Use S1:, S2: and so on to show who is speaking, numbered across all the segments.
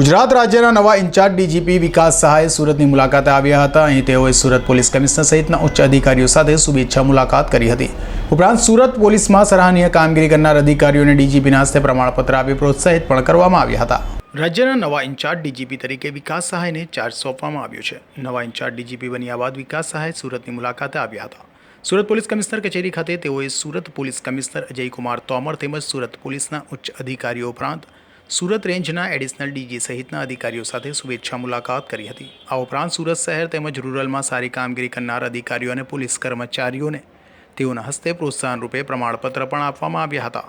S1: ગુજરાત રાજ્યના નવા in charge DGP વિકાસ સહાય સુરતની મુલાકાતે આવ્યા હતા. અહીં તેઓએ સુરત પોલીસ કમિશનર સહિતના ઉચ્ચ અધિકારીઓ સાથે શુભેચ્છા મુલાકાત કરી હતી. ઉપરાંત સુરત પોલીસમાં સરાહનીય કામગીરી કરનાર અધિકારીઓને ડીજીપીના હસ્તે પ્રમાણપત્ર આપી પ્રોત્સાહિત પણ કરવામાં આવ્યા હતા. રાજ્યના નવા ઇન્ચાર્જ ડીજીપી તરીકે વિકાસ સહાયને ચાર્જ સોંપવામાં આવ્યો છે. નવા ઇન્ચાર્જ ડીજીપી બન્યા બાદ વિકાસ સહાય સુરતની મુલાકાતે આવ્યા હતા. સુરત પોલીસ કમિશનર કચેરી ખાતે તેઓએ સુરત પોલીસ કમિશનર અજયકુમાર તોમર તેમજ સુરત પોલીસના ઉચ્ચ અધિકારીઓ ઉપરાંત સુરત રેન્જના એડિશનલ ડીજી સહિતના અધિકારીઓ સાથે શુભેચ્છા મુલાકાત કરી હતી. આ ઉપરાંત સુરત શહેર તેમજ રૂરલમાં સારી કામગીરી કરનાર અધિકારીઓ અને પોલીસ કર્મચારીઓને તેઓના હસ્તે પ્રોત્સાહન રૂપે પ્રમાણપત્ર પણ આપવામાં આવ્યા હતા.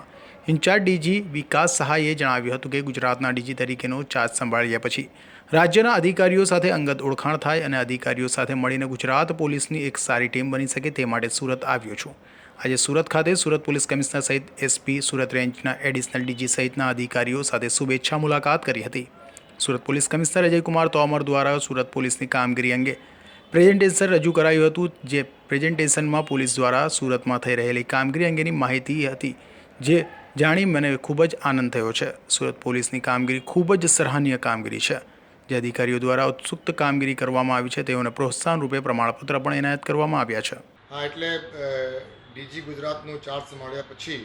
S1: ઇન્ચાર્જ ડીજી વિકાસ સહાયે જણાવ્યું હતું કે ગુજરાતના ડીજી તરીકેનો ચાર્જ સંભાળ્યા પછી રાજ્યના અધિકારીઓ સાથે અંગત ઓળખાણ થાય અને અધિકારીઓ સાથે મળીને ગુજરાત પોલીસની એક સારી ટીમ બની શકે તે માટે સુરત આવ્યો છું. આજે સુરત ખાતે સુરત પોલીસ કમિશનર સહિત એસપી, સુરત રેન્જના એડિશનલ ડીજી સહિતના અધિકારીઓ સાથે શુભેચ્છા મુલાકાત કરી હતી. સુરત પોલીસ કમિશનર અજયકુમાર તોમર દ્વારા સુરત પોલીસની કામગીરી અંગે પ્રેઝન્ટેશન રજૂ કરાયું હતું, જે પ્રેઝન્ટેશનમાં પોલીસ દ્વારા સુરતમાં થઈ રહેલી કામગીરી અંગેની માહિતી હતી, જે જાણી મને ખૂબ જ આનંદ થયો છે. સુરત પોલીસની કામગીરી ખૂબ જ સરાહનીય કામગીરી છે. જે અધિકારીઓ દ્વારા ઉત્સુક્ત કામગીરી કરવામાં આવી છે, તેઓને પ્રોત્સાહન રૂપે પ્રમાણપત્ર પણ એનાયત કરવામાં આવ્યા છે.
S2: હા, એટલે ડીજી ગુજરાતનો ચાર્જ સંભાળ્યા પછી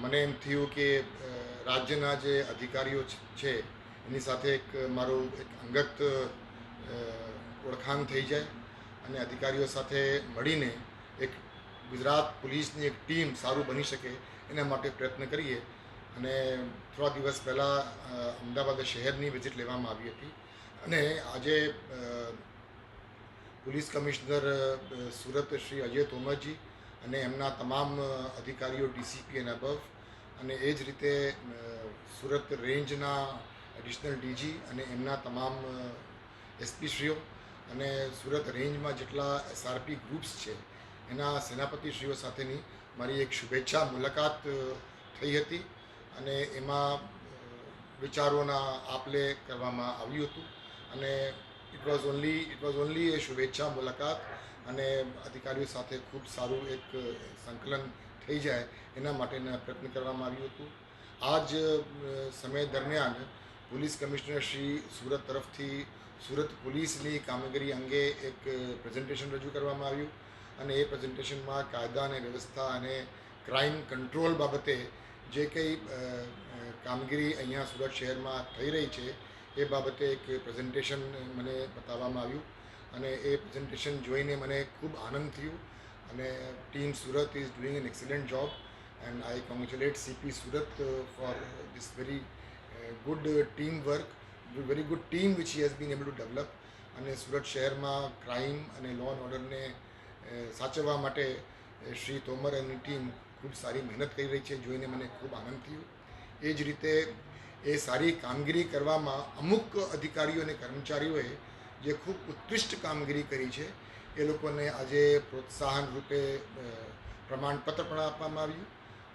S2: મને એમ થયું કે રાજ્યના જે અધિકારીઓ છે એની સાથે એક મારું એક અંગત ઓળખાણ થઈ જાય અને અધિકારીઓ સાથે મળીને એક ગુજરાત પોલીસની એક ટીમ સારું બની શકે એના માટે પ્રયત્ન કરીએ. અને થોડા દિવસ પહેલાં અમદાવાદ શહેરની વિઝિટ લેવામાં આવી હતી. અને આજે પોલીસ કમિશનર સુરત શ્રી અજય તોમરજી અને એમના તમામ અધિકારીઓ ડીસીપી એન્ડ અબવ અને એ જ રીતે સુરત રેન્જના એડિશનલ ડીજી અને એમના તમામ એસપીશ્રીઓ અને સુરત રેન્જમાં જેટલા એસઆરપી ગ્રુપ્સ છે, એના સેનાપતિશ્રીઓ સાથેની મારી એક શુભેચ્છા મુલાકાત થઈ હતી અને એમાં વિચારોના આપલે કરવામાં આવ્યું હતું અને it was only it was only a શુભેચ્છા, મુલાકાત અને અધિકારીઓ સાથે ખૂબ સારું એક સંકલન થઈ જાય એના માટેના પ્રયત્ન કરવામાં આવ્યું હતું. આ જ સમય દરમિયાન પોલીસ કમિશનર શ્રી સુરત તરફથી સુરત પોલીસની કામગીરી અંગે એક પ્રેઝન્ટેશન રજૂ કરવામાં આવ્યું અને એ પ્રેઝન્ટેશનમાં કાયદા અને વ્યવસ્થા અને ક્રાઇમ કંટ્રોલ બાબતે જે કંઈ કામગીરી અહીંયા સુરત શહેરમાં થઈ રહી છે એ બાબતે એક પ્રેઝન્ટેશન મને બતાવવામાં આવ્યું અને એ પ્રેઝન્ટેશન જોઈને મને ખૂબ આનંદ થયો અને team Surat is doing an excellent job and I congratulate CP Surat for this very good team work very good team which he has been able to develop અને સુરત શહેરમાં ક્રાઇમ અને લો એન્ડ ઓર્ડરને સાચવવા માટે શ્રી તોમર અને team ખૂબ સારી મહેનત કરી રહી છે, જોઈને મને ખૂબ આનંદ થયો. એ જ રીતે એ સારી કામગીરી કરવામાં અમુક અધિકારીઓ અને કર્મચારીઓએ જે ખૂબ ઉત્કૃષ્ટ કામગીરી કરી છે, એ લોકોને આજે પ્રોત્સાહન રૂપે પ્રમાણપત્ર પણ આપવામાં આવ્યું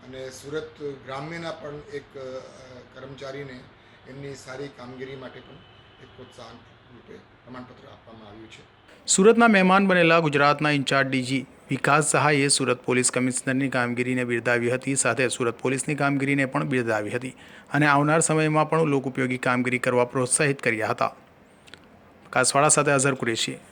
S2: અને સુરત ગ્રામ્યના પણ એક કર્મચારીને એમની સારી કામગીરી માટે પણ એક પ્રોત્સાહન રૂપે પ્રમાણપત્ર આપવામાં આવ્યું છે.
S1: સુરતના મહેમાન બનેલા ગુજરાતના ઇન્ચાર્જ ડીજી વિકાસ સહાયે સુરત પોલીસ કમિશનરની કામગીરીને બિરદાવી હતી, સાથે સુરત પોલીસની કામગીરીને પણ બિરદાવી હતી અને આવનાર સમયમાં પણ લોકોપયોગી કામગીરી કરવા પ્રોત્સાહિત કર્યા હતા. કાસવાડા સાથે અઝર કુરેશી.